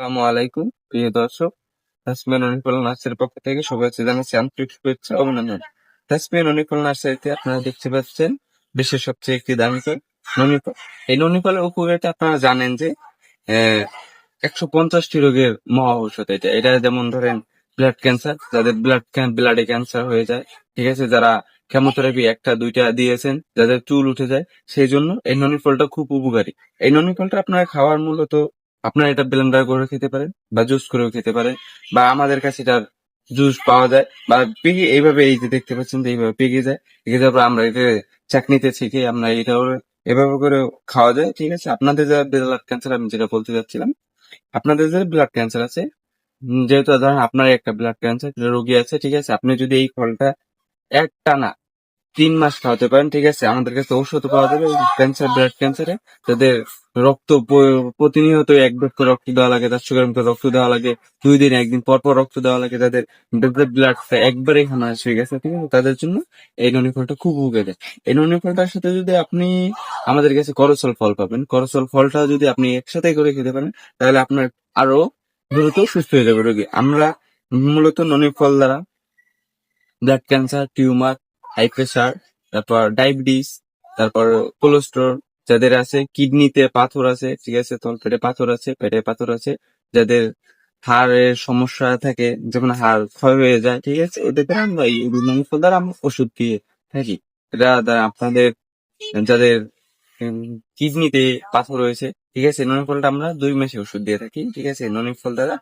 আসসালামু আলাইকুম, প্রিয় দর্শক। তাসমিয়ান অনিফল নার্সের পক্ষ থেকে শুভেচ্ছা জানাচ্ছি, আন্তরিক শুভেচ্ছা অভিনন্দন। তাসমিয়ান অনিফল নার্সারিতে আপনারা দেখতে পাচ্ছেন, বিশ্বের সবচেয়ে একটি দামি ফল ননিফল এই ননিফলের উপকারিতা আপনারা জানেন যে একশো পঞ্চাশটি রোগের মহা ঔষধ এটা। এটা যেমন ধরেন ব্লাড ক্যান্সার যাদের ব্লাড ব্লাডে ক্যান্সার হয়ে যায়, ঠিক আছে? যারা কেমোথেরাপি একটা, দুইটা দিয়েছেন, যাদের চুল উঠে যায়, সেই জন্য এই ননি ফলটা খুব উপকারী। এই ননি ফলটা আপনারা খাওয়ার মূলত আপনারা এটা ব্লেন্ডার করে খেতে পারেন, বা জুস করেও খেতে পারেন, বা আমাদের কাছে এটার জুস পাওয়া যায়, বা পেকে, এইভাবে এই যে দেখতে পাচ্ছেন যে এইভাবে পেকে যায়, পেকে যাওয়ার পর আমরা এটা চাকনিতে ছেঁকে আমরা এটা এভাবে করে খাওয়া যায়, ঠিক আছে? আপনাদের যারা ব্লাড ক্যান্সার আমি যেটা বলতে চাচ্ছিলাম আপনাদের যে ব্লাড ক্যান্সার আছে যেহেতু ধরেন আপনার একটা ব্লাড ক্যান্সার রোগী আছে, ঠিক আছে? আপনি যদি এই ফলটা এক টানা তিন মাস খাওয়াতে পারেন, ঠিক আছে? আমাদের কাছে ঔষধ পাওয়া যাবে ক্যান্সার ব্লাড ক্যান্সারে তাদের রক্ত প্রতিনিয়ত এক ডোজ রক্ত দেওয়া লাগে, তার সুগার মতো রক্ত দেওয়া লাগে, দুই দিন একদিন পর পর রক্ত দেওয়া লাগে, তাদের ব্লাড একবারে খানা হয়ে গেছে, ঠিক আছে? তাদের জন্য এই ননি ফলটা খুব উপকারী। এই ননি ফলটার সাথে যদি আপনি আমাদের কাছে করসল ফল পাবেন, করসল ফলটা যদি আপনি একসাথে করে খেতে পারেন, তাহলে আপনার আরও দ্রুত সুস্থ হয়ে যাবে রোগী। আমরা মূলত ননি ফল দ্বারা blood cancer, tumour high pressure তারপর ডায়াবেটিস তারপর কোলেস্ট্রল যাদের আছে কিডনিতে পাথর আছে, ঠিক আছে তল পেটে পাথর আছে, পেটে পাথর আছে, যাদের হাড়ের সমস্যা থাকে, যখন হাড় ক্ষয় হয়ে যায়, ঠিক আছে, এদের আমরা এই ফল দ্বারা আমরা ওষুধ দিয়ে থাকি। এটা দ্বারা আপনাদের, যাদের কিডনিতে পাথর রয়েছে ঠিক আছে ননি ফলটা আমরা দুই মাসে ওষুধ দিয়ে থাকি, ঠিক আছে ননি ফল দ্বারা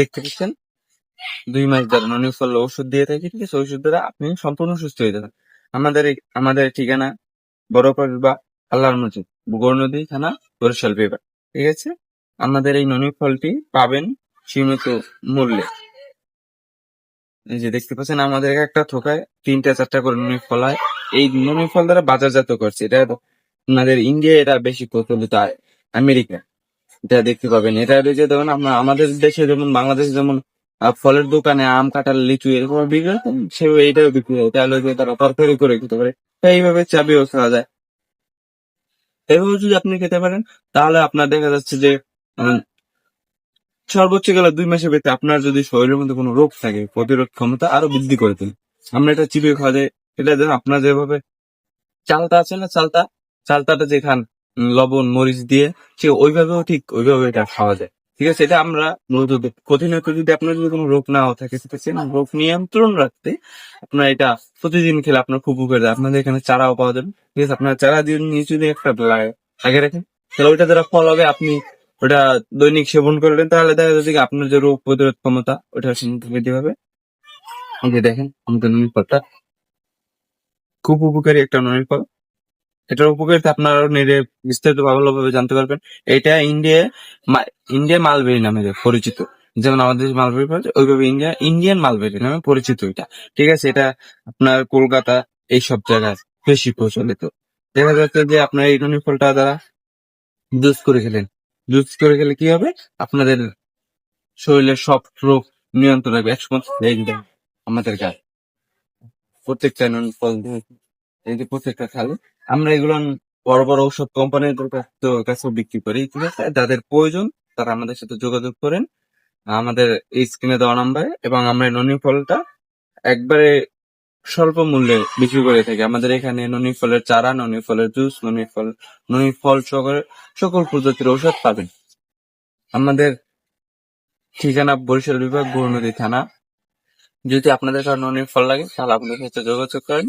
দেখতে পাচ্ছেন দুই মাস দ্বারা ননি ফল ওষুধ দিয়ে থাকি, ঠিক আছে? ওষুধ দ্বারা আপনি সম্পূর্ণ সুস্থ হয়ে যাবেন। আমাদের আমাদের ঠিকানা বড়পাড় বা আল্লাহর মসজিদ নদী থানা, বরিশাল বিভাগ, ঠিক আছে? আমাদের এই ননি ফলটি পাবেন সীমিত মূল্যে। এই যে দেখতে পাচ্ছেন, আমাদের একটা থোকায় তিনটা, চারটা করে ননি ফল হয়। এই ননি ফল দ্বারা বাজারজাত করছে। এটা আমাদের ইন্ডিয়া, এটা বেশি প্রচলিত আমেরিকা। এটা দেখতে পাবেন। এটা হচ্ছে যেমন আমরা, আমাদের দেশে যেমন, বাংলাদেশে যেমন ফলের দোকানে আম, কাঁঠাল, লিচু এরকম বিক্রি হয় সে এইটাও বিক্রি হয়। তাহলে যে তারা তরকারি করে খেতে পারে। এইভাবে চাবিও খাওয়া যায়। এভাবে যদি আপনি খেতে পারেন, তাহলে আপনার দেখা যাচ্ছে যে সর্বোচ্চ গেলে দুই মাসের ভিতরে আপনার যদি শরীরের মধ্যে কোনো রোগ থাকে, প্রতিরোধ ক্ষমতা আরও বৃদ্ধি করে তোলে আমরা এটা চিবিয়ে খাওয়া যায়। এটা যেন আপনার যেভাবে চালতা আছে না চালতা চালতাটা যে খান লবণ, মরিচ দিয়ে, সে ওইভাবেও ঠিক ওইভাবে এটা খাওয়া যায়। ঠিক আছে, এটা আমরা প্রতিনিয়ত যদি আপনার যদি কোনো রোগ না থাকে, সেটা সে রোগ নিয়ন্ত্রণ রাখতে আপনার এটা প্রতিদিন খেলে আপনার খুব উপকার আপনাদের এখানে চারাও পাওয়া যাবে। ঠিক আছে, আপনার চারা দিয়ে নিয়ে যদি একটা লাগিয়ে রাখেন। তাহলে ওইটা যারা ফল হবে আপনি ওটা দৈনিক সেবন করলেন তাহলে দেখা যাচ্ছে আপনার যে রোগ প্রতিরোধ ক্ষমতা, ওটা বৃদ্ধি পাবে দেখেন, আমাদের নুনি ফলটা খুব উপকারী একটা নুনি ফল এটার উপকারিতা আপনারা নিজে বিস্তারিত ভালোভাবে জানতে পারবেন। এটা ইন্ডিয়া ইন্ডিয়া মালবেরি নামে পরিচিত। যেমন আমাদের মালবেরি ওইভাবে ইন্ডিয়া, ইন্ডিয়ান মালবেরি নামে পরিচিত এটা। ঠিক আছে, এটা আপনার কলকাতা এই সব জায়গায় বেশি প্রচলিত। দেখা যাচ্ছে যে আপনার এই ফলটা দ্বারা জুস করে খেলেন, জুস করে খেলে কি হবে? আপনাদের শরীরের সব রোগ নিয়ন্ত্রণ রাখবে। এই আমাদের গাছ প্রত্যেকটা ফল দিয়ে এই যে প্রত্যেকটা খালে আমরা এগুলো বড় বড় ঔষধ কোম্পানির কাছে বিক্রি করি, ঠিক আছে? যাদের প্রয়োজন, তারা আমাদের সাথে যোগাযোগ করেন, আমাদের এই স্ক্রিনে দেওয়া নাম্বারে এবং আমরা ননি ফলটা একবারে স্বল্প মূল্যে বিক্রি করে থাকি। আমাদের এখানে ননি ফলের চারা, ননি ফলের জুস ননি ফল ননি ফল সকল সকল প্রজাতির ঔষধ পাবেন। আমাদের ঠিকানা বরিশাল বিভাগ গৌরনদী থানা। যদি আপনাদের কারও ননি ফল লাগে, তাহলে আপনাদের সাথে যোগাযোগ করেন।